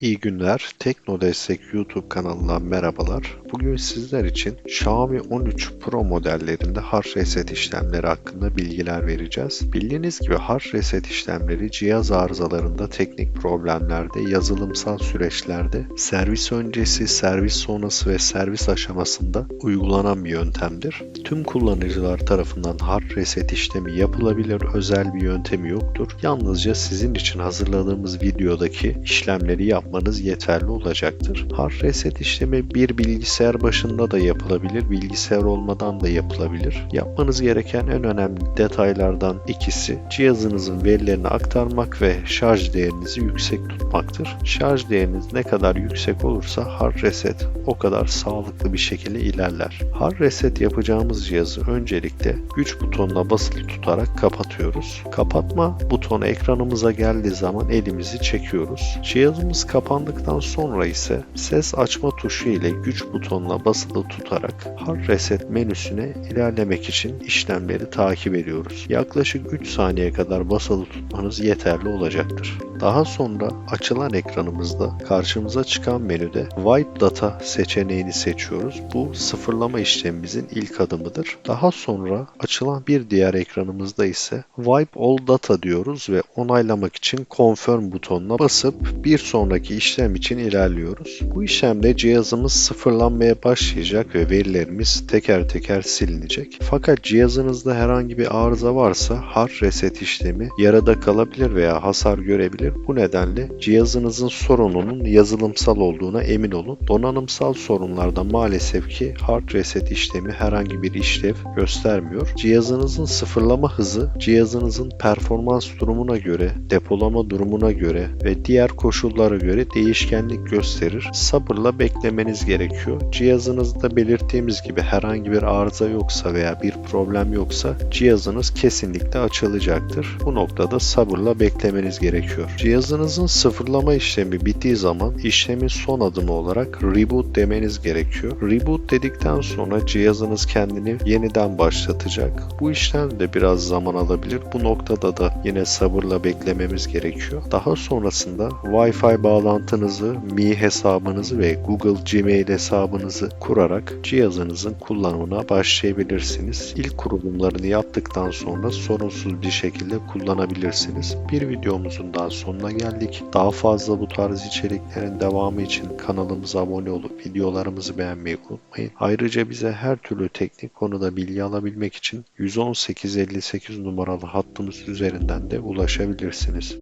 İyi günler. Tekno Destek YouTube kanalından merhabalar. Bugün sizler için Xiaomi 13 Pro modellerinde hard reset işlemleri hakkında bilgiler vereceğiz. Bildiğiniz gibi hard reset işlemleri cihaz arızalarında, teknik problemlerde, yazılımsal süreçlerde, servis öncesi, servis sonrası ve servis aşamasında uygulanan bir yöntemdir. Tüm kullanıcılar tarafından hard reset işlemi yapılabilir, özel bir yöntemi yoktur. Yalnızca sizin için hazırladığımız videodaki işlemleri yapmanız yeterli olacaktır. Hard reset işlemi bir bilgisayar başında da yapılabilir, bilgisayar olmadan da yapılabilir. Yapmanız gereken en önemli detaylardan ikisi cihazınızın verilerini aktarmak ve şarj değerinizi yüksek tutmaktır. Şarj değeriniz ne kadar yüksek olursa hard reset o kadar sağlıklı bir şekilde ilerler. Hard reset yapacağımız cihazı öncelikle güç butonuna basılı tutarak kapatıyoruz. Kapatma butonu ekranımıza geldiği zaman elimizi çekiyoruz. Cihazımız kapandıktan sonra ise ses açma tuşu ile güç butonuna basılı tutarak hard reset menüsüne ilerlemek için işlemleri takip ediyoruz. Yaklaşık 3 saniye kadar basılı tutmanız yeterli olacaktır. Daha sonra açılan ekranımızda karşımıza çıkan menüde Wipe Data seçeneğini seçiyoruz. Bu sıfırlama işlemimizin ilk adımıdır. Daha sonra açılan bir diğer ekranımızda ise Wipe All Data diyoruz ve onaylamak için Confirm butonuna basıp bir sonraki işlem için ilerliyoruz. Bu işlemde cihazımız sıfırlanmaya başlayacak ve verilerimiz teker teker silinecek. Fakat cihazınızda herhangi bir arıza varsa hard reset işlemi yarıda kalabilir veya hasar görebilir. Bu nedenle cihazınızın sorununun yazılımsal olduğuna emin olun. Donanımsal sorunlarda maalesef ki hard reset işlemi herhangi bir işlev göstermiyor. Cihazınızın sıfırlama hızı cihazınızın performans durumuna göre, depolama durumuna göre ve diğer koşullara göre değişkenlik gösterir. Sabırla beklemeniz gerekiyor. Cihazınızda belirttiğimiz gibi herhangi bir arıza yoksa veya bir problem yoksa cihazınız kesinlikle açılacaktır. Bu noktada sabırla beklemeniz gerekiyor. Cihazınızın sıfırlama işlemi bittiği zaman işlemin son adımı olarak reboot demeniz gerekiyor. Reboot dedikten sonra cihazınız kendini yeniden başlatacak. Bu işlem de biraz zaman alabilir. Bu noktada da yine sabırla beklememiz gerekiyor. Daha sonrasında Wi-Fi bağlantınızı, Mi hesabınızı ve Google Gmail hesabınızı kurarak cihazınızın kullanımına başlayabilirsiniz. İlk kurulumlarını yaptıktan sonra sorunsuz bir şekilde kullanabilirsiniz. Bir videomuzun daha sonuna geldik. Daha fazla bu tarz içeriklerin devamı için kanalımıza abone olup videolarımızı beğenmeyi unutmayın. Ayrıca bize her türlü teknik konuda bilgi alabilmek için 11858 numaralı hattımız üzerinden de ulaşabilirsiniz.